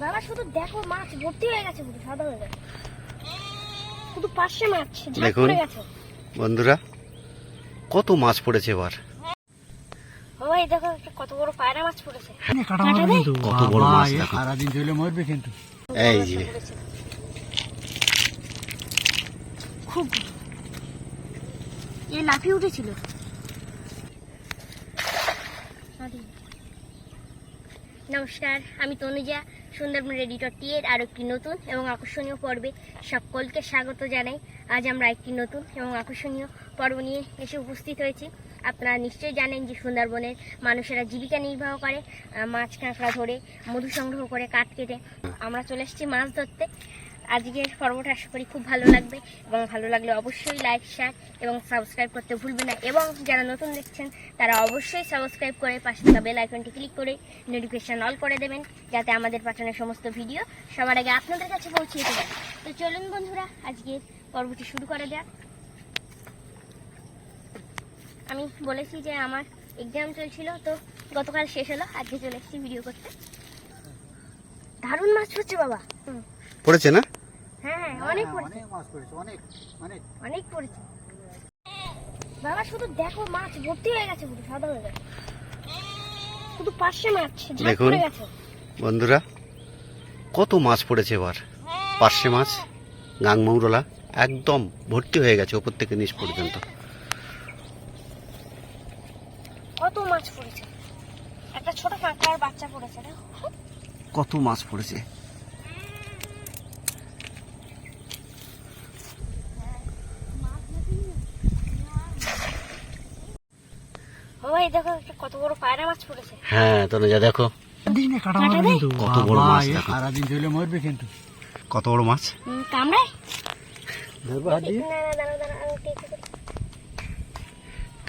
বাবা শুধু দেখো মাছ ভর্তি হয়ে গেছে পুরো সাদা হয়ে গেছে। শুধু পাঁচশো মাছ দেখুন। বন্ধুরা কত মাছ পড়েছে এবার। বাবা এই দেখো কত বড় পায়রা মাছ পড়েছে। কাটা কাটা মারবে দেয়? কিন্তু। কত বড় মাছ দেখো। সারাদিন চলে মরবে কিন্তু। এই যে। খুব এ লাফিয়ে উঠেছিল। নমস্কার আমি তনুজা। সুন্দরবন এডিটর টি এর আরও একটি নতুন এবং আকর্ষণীয় পর্বে সকলকে স্বাগত জানাই। আজ আমরা একটি নতুন এবং আকর্ষণীয় পর্ব নিয়ে এসে উপস্থিত হয়েছি। আপনারা নিশ্চয়ই জানেন যে সুন্দরবনের মানুষেরা জীবিকা নির্বাহ করে মাছ কাঁকড়া ধরে, মধু সংগ্রহ করে কাঠ কেটে। আমরা চলে এসেছি মাছ ধরতে। আজকের পর্বটা আশা করি খুব ভালো লাগবে এবং ভালো লাগলে অবশ্যই লাইক শেয়ার এবং সাবস্ক্রাইব করতে ভুলবেন না। এবং যারা নতুন দেখছেন, তারা অবশ্যই সাবস্ক্রাইব করে পাশে থাকা বেল আইকনটি ক্লিক করে নোটিফিকেশন অল করে দেবেন, যাতে আমাদের পাঠানো সমস্ত ভিডিও সবার আগে আপনাদের কাছে পৌঁছে পারে। তো চলুন বন্ধুরা, আজকের পর্বটি শুরু করা যাক। আমি বলেছি যে আমার এক্সাম চলছিল, তো গতকাল শেষ হলো, আজকে চলে এসেছি ভিডিও করতে। দারুণ মাছ হচ্ছে বাবা। পড়েছে না? হ্যাঁ হ্যাঁ অনেক পড়েছে অনেক মাছ পড়েছে অনেক অনেক। অনেক পড়েছে বাবা শুধু দেখো মাছ ভর্তি হয়ে গেছে পুরো সাদা হয়ে গেছে। শুধু পাঁচশো মাছ দেখুন। বন্ধুরা কত মাছ পড়েছে এবার। পার্শে মাছ গাংমৌরলা একদম ভর্তি হয়ে গেছে ওপর থেকে নিচ পর্যন্ত। কত মাছ পড়েছে? একটা ছোট কাঁকড়ার বাচ্চা পড়েছে কত মাছ পড়েছে? ও দেখো কত বড় পায়রা মাছ পড়েছে। হ্যাঁ তনুজা দেখো। কত বড় মাছ। সারাদিন চলে মরবে কিন্তু। কত বড় মাছ? কামড়ায়?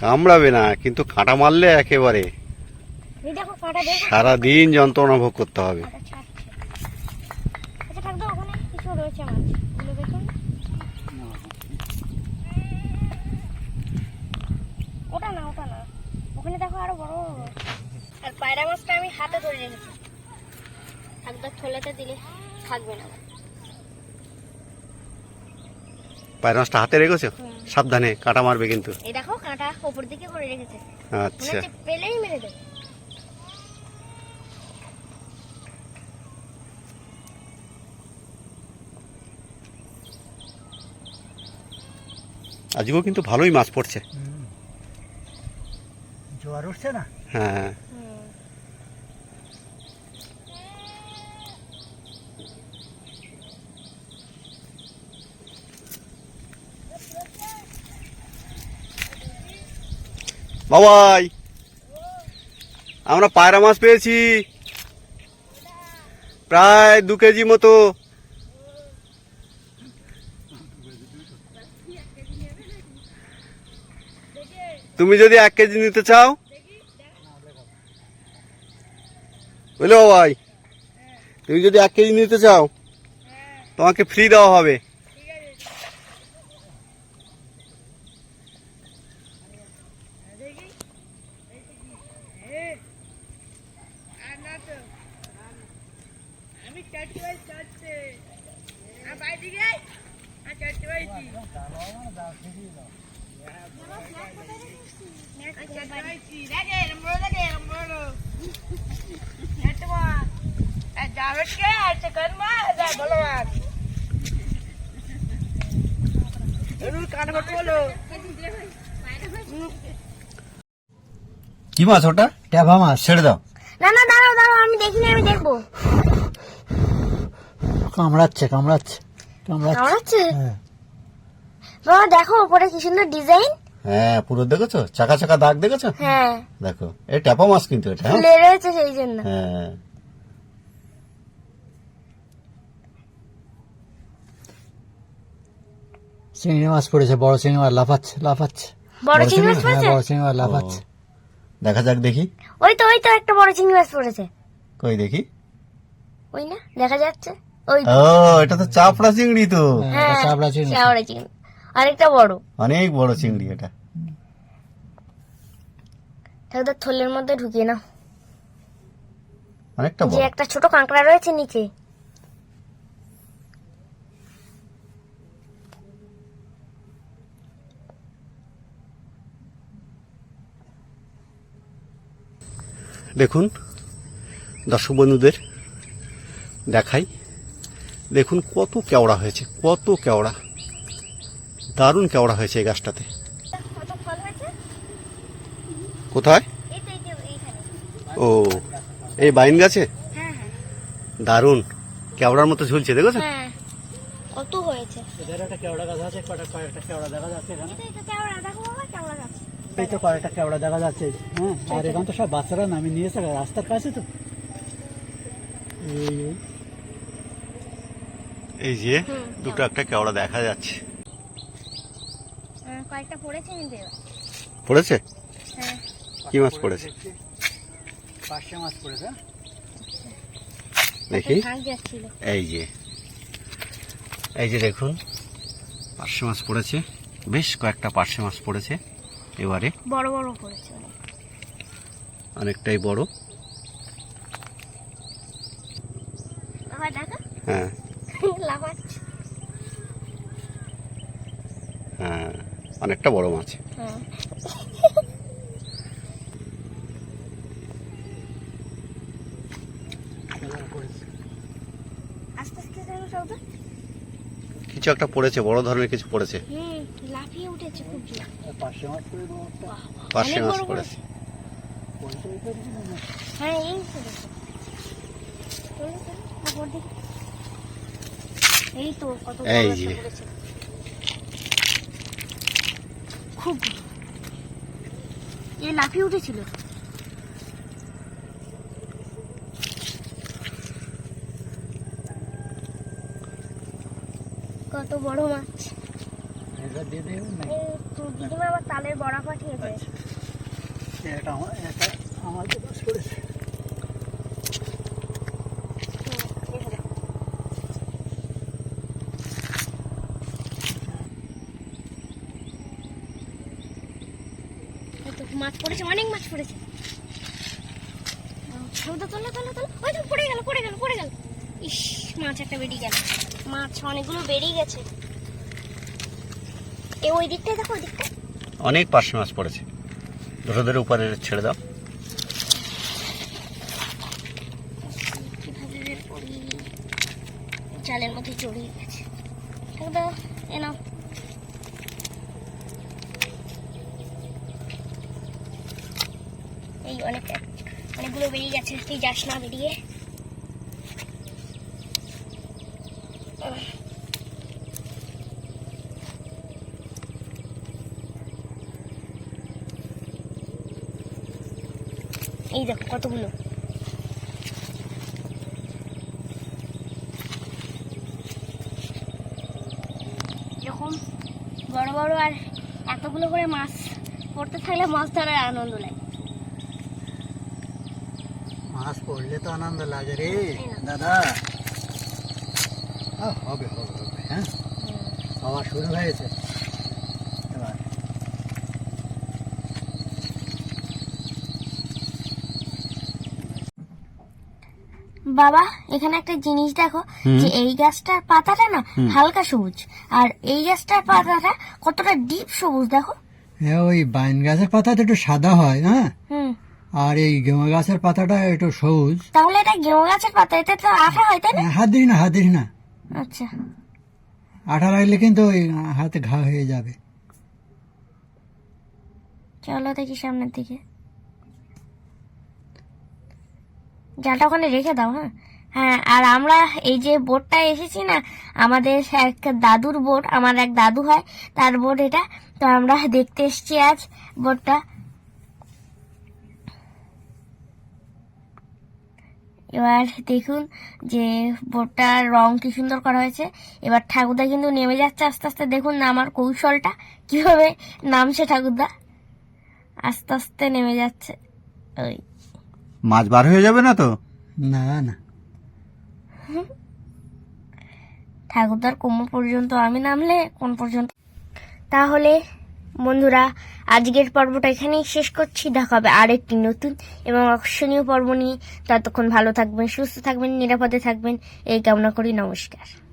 কামড়াবে না কিন্তু কাঁটা মারলে একেবারে। এই দেখো কাঁটা দেখো সারা দিন যন্ত্রণা ভোগ করতে হবে। আচ্ছা দেখুন। ওটা না ওটা না। ওখানে দেখো আরও বড় আর পায়রা মাছটা আমি হাতে ধরে রেখেছি। একবার থলেতে দিলে থাকবে না। পায়ের মাছটা হাতে রেখেছো? সাবধানে কাঁটা মারবে কিন্তু। এই দেখো কাঁটা ওপর দিকে করে রেখেছে। আচ্ছা। পেলেই মেরে দেবে। আজকেও কিন্তু ভালোই মাছ পড়ছে। জোয়ার উঠছে না? হ্যাঁ। বাবাই, আমরা পায়রা মাছ পেয়েছি। প্রায় দু কেজি মতো। তুমি যদি এক কেজি নিতে চাও বুঝলে বাবাই তুমি যদি এক কেজি নিতে চাও তোমাকে ফ্রি দেওয়া হবে। কি মাছ ওটা? ট্যাভা মাছ। ছেড়ে দাও। না না দাঁড়াও দাঁড়াও আমি দেখিনি আমি দেখব। কামড়াচ্ছে কামড়াচ্ছে কামড়াচ্ছে। কামড়াচ্ছে? হ্যাঁ। বাবা দেখো উপরে কি সুন্দর ডিজাইন হ্যাঁ পুরো দেখেছ? চাকা চাকা দাগ দেখেছ? হ্যাঁ। দেখো এই ট্যাপা মাছ কিন্তু এটা হ্যাঁ? ফুলে রয়েছে সেই জন্য। হ্যাঁ। চিংড়ি মাছ পড়েছে বড় চিংড়ি মাছ লাফাচ্ছে লাফাচ্ছে। বড় চিংড়ি মাছ হ্যাঁ পড়েছে বড় চিংড়ি মাছ লাফাচ্ছে দেখা যাক দেখি। ওই তো ওই তো একটা বড় চিংড়ি মাছ পড়েছে। কই দেখি? ওই না দেখা যাচ্ছে। ওই ও এটা তো চাপড়া চিংড়ি তো। হ্যাঁ হ্যাঁ চাপড়া চিংড়ি। চাওড়া চিংড়ি। আরেকটা বড়। অনেক বড় চিংড়ি এটা। ঠাকুরদার থলের মধ্যে ঢুকিয়ে নাও। অনেকটা যে একটা ছোট কাঁকড়া রয়েছে নিচে। দেখুন দর্শক বন্ধুদের দেখাই। দেখুন কত কেওড়া হয়েছে কত কেওড়া। দারুণ কেওড়া হয়েছে এই গাছটাতে। কোথায়? ও এই বাইন গাছে? দারুণ। কেওড়ার মতো ঝুলছে দেখেছ? কত হয়েছে এদের একটা কেওড়া গাছ আছে কটা কয়েকটা কেওড়া দেখা যাচ্ছে। এখানে দেখো বাবা এই তো কয়েকটা কেওড়া দেখা যাচ্ছে হ্যাঁ আর এখানে তো সব বাচ্চারা নামিয়ে নিয়েছে রাস্তার কাছে তো। এই যে দুটো একটা কেওড়া দেখা যাচ্ছে। কয়েকটা পড়েছে কিন্তু। পড়েছে? হ্যাঁ। কি মাছ পড়েছে? পাঁচশো মাছ পড়েছে দেখি। এই যে। এই যে দেখুন পার্শে মাছ পড়েছে। বেশ কয়েকটা পার্শে মাছ পড়েছে এবারে। বড় বড় পড়েছে অনেকটাই বড়। হ্যাঁ। হ্যাঁ। অনেকটা বড় মাছ। কিছু একটা পড়েছে বড় ধরনের কিছু পড়েছে। মাছ হ্যাঁ এই তো। এই কত এই যে। খুব এ লাফিয়ে উঠেছিল। কত বড় মাছ। দিদিমা আবার তালের বড়া পাঠিয়েছে এটা আমার এটা আমার গাছ পড়েছে মাছ পড়েছে অনেক মাছ পড়েছে। তোলো তোলো তোলো ওই তো পড়ে গেল পড়ে গেল পড়ে গেল। ইস মাছ একটা বেরিয়ে গেল। মাছ অনেকগুলো বেরিয়ে গেছে। এ ওই দিকটায় দেখো ওই দিকটায়। অনেক পার্শে মাছ পড়েছে। ধরে ধরে উপরে ছেড়ে দাও। জালের মধ্যে জড়িয়ে গেছে। একটা এ নাও। এই অনেক অনেকগুলো বেরিয়ে গেছে, তুই যাস না বেরিয়ে। এই দেখো কতগুলো। এরকম বড় বড় আর এতগুলো করে মাছ পড়তে থাকলে মাছ ধরার আনন্দ লাগে। মাছ পড়লে তো আনন্দ লাগে রে। দাদা। হবে হবে হবে হ্যাঁ? খাওয়া শুরু হয়েছে। এবার। বাবা এখানে একটা জিনিস দেখো যে এই গাছটার পাতাটা না হালকা সবুজ আর এই গাছটার পাতাটা কতটা ডিপ সবুজ দেখো। হ্যাঁ ওই বাইন গাছের পাতাটা একটু সাদা হয় হ্যাঁ আর এই গেমা গাছের পাতাটা একটু সবুজ। তাহলে এটা গেমো গাছের পাতা এতে তো আঠা হয় তাই না? হাত দিস না হাত দিস না। আচ্ছা। আঠা লাগলে কিন্তু ওই হাতে ঘা হয়ে যাবে। চলো দেখি সামনের দিকে। জালটা ওখানে রেখে দাও হ্যাঁ? হ্যাঁ আর আমরা এই যে বোটটা এসেছি না আমাদের এক দাদুর বোট আমার এক দাদু হয় তার বোট এটা। তো আমরা দেখতে এসেছি আজ বোটটা। এবার দেখুন যে বোটটার রং কি সুন্দর করা হয়েছে। এবার ঠাকুরদা কিন্তু নেমে যাচ্ছে আস্তে আস্তে। দেখুন না আমার কৌশলটা কীভাবে নামছে ঠাকুরদা। আস্তে আস্তে নেমে যাচ্ছে। ওই। মাছ বার হয়ে যাবে না তো? না না। ঠাকুরদার কোমর পর্যন্ত আমি নামলে কোন পর্যন্ত? তাহলে বন্ধুরা, আজকের পর্বটা এখানেই শেষ করছি। দেখা হবে আর একটি নতুন এবং আকর্ষণীয় পর্ব নিয়ে। ততক্ষণ ভালো থাকবেন, সুস্থ থাকবেন, নিরাপদে থাকবেন। এই কামনা করি, নমস্কার।